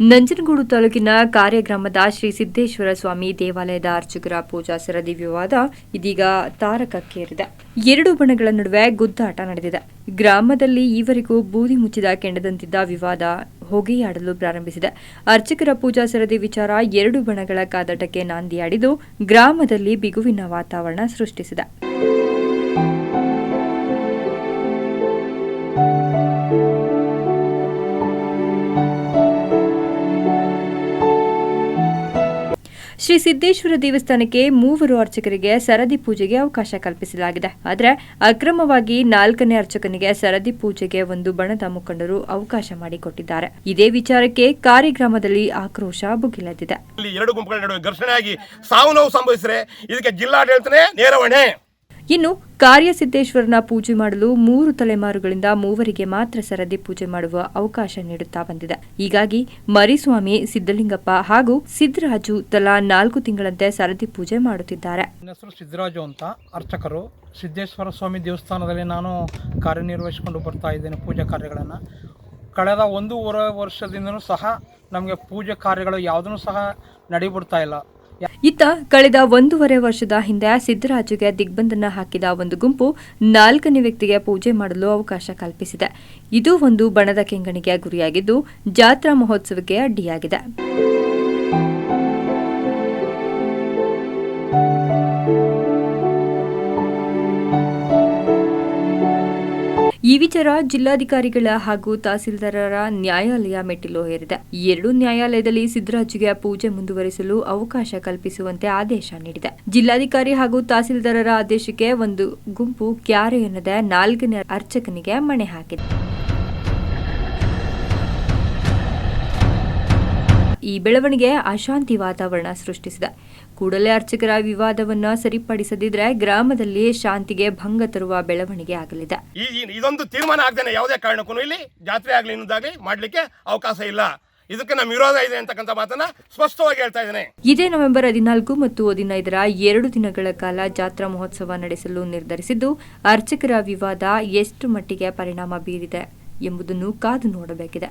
ನಂಜನಗೂಡು ತಾಲೂಕಿನ ಕಾರ್ಯಗ್ರಾಮದ ಶ್ರೀ ಸಿದ್ದೇಶ್ವರ ಸ್ವಾಮಿ ದೇವಾಲಯದ ಅರ್ಚಕರ ಪೂಜಾ ಸರದಿ ವಿವಾದ ಇದೀಗ ತಾರಕಕ್ಕೇರಿದೆ. ಎರಡು ಬಣಗಳ ನಡುವೆ ಗುದ್ದಾಟ ನಡೆದಿದೆ. ಗ್ರಾಮದಲ್ಲಿ ಈವರೆಗೂ ಬೂದಿ ಮುಚ್ಚಿದ ಕೆಂಡದಂತಿದ್ದ ವಿವಾದ ಹೊಗೆಯಾಡಲು ಪ್ರಾರಂಭಿಸಿದೆ. ಅರ್ಚಕರ ಪೂಜಾ ಸರದಿ ವಿಚಾರ ಎರಡು ಬಣಗಳ ಕಾದಾಟಕ್ಕೆ ನಾಂದಿಯಾಡಿದ್ದು ಗ್ರಾಮದಲ್ಲಿ ಬಿಗುವಿನ ವಾತಾವರಣ ಸೃಷ್ಟಿಸಿದೆ. ಶ್ರೀ ಸಿದ್ದೇಶ್ವರ ದೇವಸ್ಥಾನಕ್ಕೆ ಮೂವರು ಅರ್ಚಕರಿಗೆ ಸರದಿ ಪೂಜೆಗೆ ಅವಕಾಶ ಕಲ್ಪಿಸಲಾಗಿದೆ. ಆದರೆ ಅಕ್ರಮವಾಗಿ ನಾಲ್ಕನೇ ಅರ್ಚಕನಿಗೆ ಸರದಿ ಪೂಜೆಗೆ ಒಂದು ಬಣದ ಮುಖಂಡರು ಅವಕಾಶ ಮಾಡಿಕೊಟ್ಟಿದ್ದಾರೆ. ಇದೇ ವಿಚಾರಕ್ಕೆ ಕಾರ್ಯಕ್ರಮದಲ್ಲಿ ಆಕ್ರೋಶ ಭುಗಿಲೆದ್ದಿದೆ. ಎರಡು ಗುಂಪುಗಳ ನಡುವೆ ಘರ್ಷಣೆ ಆಗಿ ಸಾವು ನೋವು ಸಂಭವಿಸಿದ್ರೆ ಇದಕ್ಕೆ ಜಿಲ್ಲಾಡಳಿತನೇ ನೇರವಣೆ. ಇನ್ನು ಕಾರ್ಯಸಿದ್ದೇಶ್ವರನ ಪೂಜೆ ಮಾಡಲು ಮೂರು ತಲೆಮಾರುಗಳಿಂದ ಮೂವರಿಗೆ ಮಾತ್ರ ಸರದಿ ಪೂಜೆ ಮಾಡುವ ಅವಕಾಶ ನೀಡುತ್ತಾ ಬಂದಿದೆ. ಹೀಗಾಗಿ ಮರಿಸ್ವಾಮಿ ಸಿದ್ದಲಿಂಗಪ್ಪ ಹಾಗೂ ಸಿದ್ದರಾಜು ತಲಾ ನಾಲ್ಕು ತಿಂಗಳಂತೆ ಸರದಿ ಪೂಜೆ ಮಾಡುತ್ತಿದ್ದಾರೆ. ನನ್ನ ಹೆಸರು ಸಿದ್ದರಾಜು ಅಂತ ಅರ್ಚಕರು. ಸಿದ್ದೇಶ್ವರ ಸ್ವಾಮಿ ದೇವಸ್ಥಾನದಲ್ಲಿ ನಾನು ಕಾರ್ಯನಿರ್ವಹಿಸಿಕೊಂಡು ಬರ್ತಾ ಇದ್ದೇನೆ ಪೂಜಾ ಕಾರ್ಯಗಳನ್ನು. ಕಳೆದ ಒಂದೂವರೆ ವರ್ಷದಿಂದಲೂ ಸಹ ನಮಗೆ ಪೂಜೆ ಕಾರ್ಯಗಳು ಯಾವುದೂ ಸಹ ನಡಿಬಿಡ್ತಾ ಇಲ್ಲ. ಇತ್ತ ಕಳೆದ ಒಂದೂವರೆ ವರ್ಷದ ಹಿಂದೆ ಸಿದ್ದರಾಜುಗೆ ದಿಗ್ಬಂಧನ ಹಾಕಿದ ಒಂದು ಗುಂಪು ನಾಲ್ಕನೇ ವ್ಯಕ್ತಿಗೆ ಪೂಜೆ ಮಾಡಲು ಅವಕಾಶ ಕಲ್ಪಿಸಿದೆ. ಇದು ಒಂದು ಬಣದ ಕೆಂಗಣಿಗೆ ಗುರಿಯಾಗಿದ್ದು ಜಾತ್ರಾ ಮಹೋತ್ಸವಕ್ಕೆ ಅಡ್ಡಿಯಾಗಿದೆ. ಈ ವಿಚಾರ ಜಿಲ್ಲಾಧಿಕಾರಿಗಳ ಹಾಗೂ ತಹಸೀಲ್ದಾರರ ನ್ಯಾಯಾಲಯ ಮೆಟ್ಟಿಲು ಹೇರಿದೆ. ಎರಡು ನ್ಯಾಯಾಲಯದಲ್ಲಿ ಸಿದ್ದರಾಜುಗೆ ಪೂಜೆ ಮುಂದುವರಿಸಲು ಅವಕಾಶ ಕಲ್ಪಿಸುವಂತೆ ಆದೇಶ ನೀಡಿದೆ. ಜಿಲ್ಲಾಧಿಕಾರಿ ಹಾಗೂ ತಹಸೀಲ್ದಾರರ ಆದೇಶಕ್ಕೆ ಒಂದು ಗುಂಪು ಕ್ಯಾರೆ ಎನ್ನದ ನಾಲ್ಕನೇ ಅರ್ಚಕನಿಗೆ ಮಣೆ ಹಾಕಿದೆ. ಈ ಬೆಳವಣಿಗೆ ಅಶಾಂತಿ ವಾತಾವರಣ ಸೃಷ್ಟಿಸಿದೆ. ಕೂಡಲೇ ಅರ್ಚಕರ ವಿವಾದವನ್ನು ಸರಿಪಡಿಸದಿದ್ರೆ ಗ್ರಾಮದಲ್ಲಿ ಶಾಂತಿಗೆ ಭಂಗ ತರುವ ಬೆಳವಣಿಗೆ ಆಗಲಿದೆ. ಇದೊಂದು ತೀರ್ಮಾನ ಆಗದೇನೆ ಯಾವುದೇ ಕಾರಣಕ್ಕೂ ಇಲ್ಲಿ ಜಾತ್ರೆ ಆಗಲಿ ಇನ್ನೊಂದಾಗಲಿ ಮಾಡಲಿಕ್ಕೆ ಅವಕಾಶ ಇಲ್ಲ. ಇದಕ್ಕೆ ನಮ್ಮ ವಿರೋಧ ಇದೆ ಅಂತಕ್ಕಂಥ ಮಾತನ್ನ ಸ್ಪಷ್ಟವಾಗಿ ಹೇಳ್ತಾ ಇದ್ದೇನೆ. ಇದೇ ನವೆಂಬರ್ ಹದಿನಾಲ್ಕು ಮತ್ತು ಹದಿನೈದರ ಎರಡು ದಿನಗಳ ಕಾಲ ಜಾತ್ರಾ ಮಹೋತ್ಸವ ನಡೆಸಲು ನಿರ್ಧರಿಸಿದ್ದು ಅರ್ಚಕರ ವಿವಾದ ಎಷ್ಟು ಮಟ್ಟಿಗೆ ಪರಿಣಾಮ ಬೀರಿದೆ ಎಂಬುದನ್ನು ಕಾದು ನೋಡಬೇಕಿದೆ.